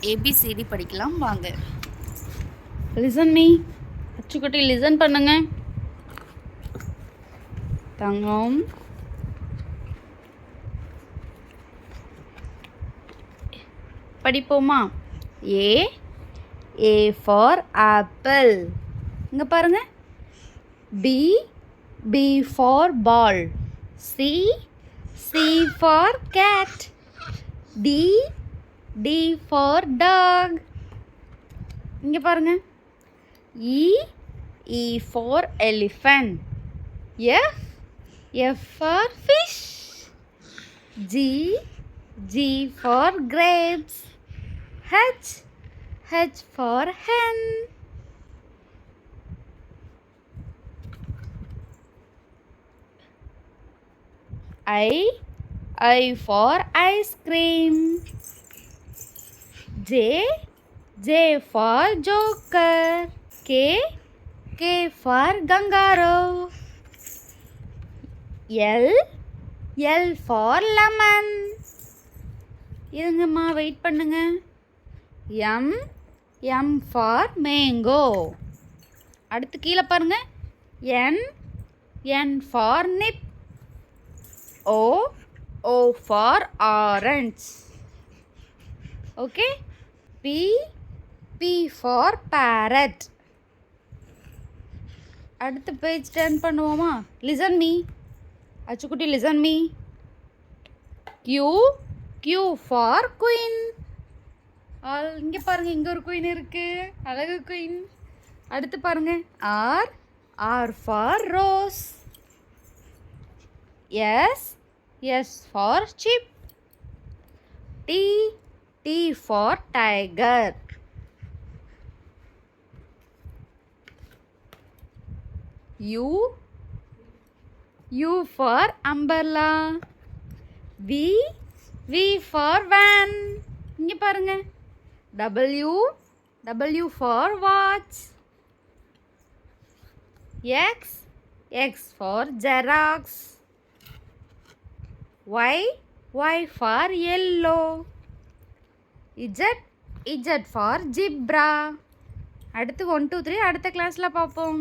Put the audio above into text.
ABCD படிக்கலாம் வாங்க. Listen me அச்சுக்குட்டி லிசன் பண்ணுங்க. தங்கம். படிப்போமா? ஏ ஏ ஃபார் ஆப்பிள் இங்கே பாருங்க. B B for ball C C for cat D D for dog இங்கே பாருங்க. E E for elephant F F for fish G G for grapes. H H for hen. I I for ice cream J J for joker K K for kangaroo L L for lemon இருங்கம்மா wait பண்ணுங்க M M for mango அடுத்து கீழே பாருங்க N N for nib O O for orange okay P B for parrot அடுத்த page turn பண்ணுவோமா? Listen me அச்சுக்குட்டி listen me Q Q for queen all இங்கே பாருங்க இங்கே ஒரு குயின் இருக்கு. அழகு குயின் அடுத்து பாருங்க R R for rose S S for ship T T for tiger. U U for umbrella. V V for van. இங்க பாருங்க W W for watch. X X for Xerox. Y Y for yellow. Z Z for zebra. அடுத்து one two three அடுத்த கிளாஸில் பார்ப்போம்.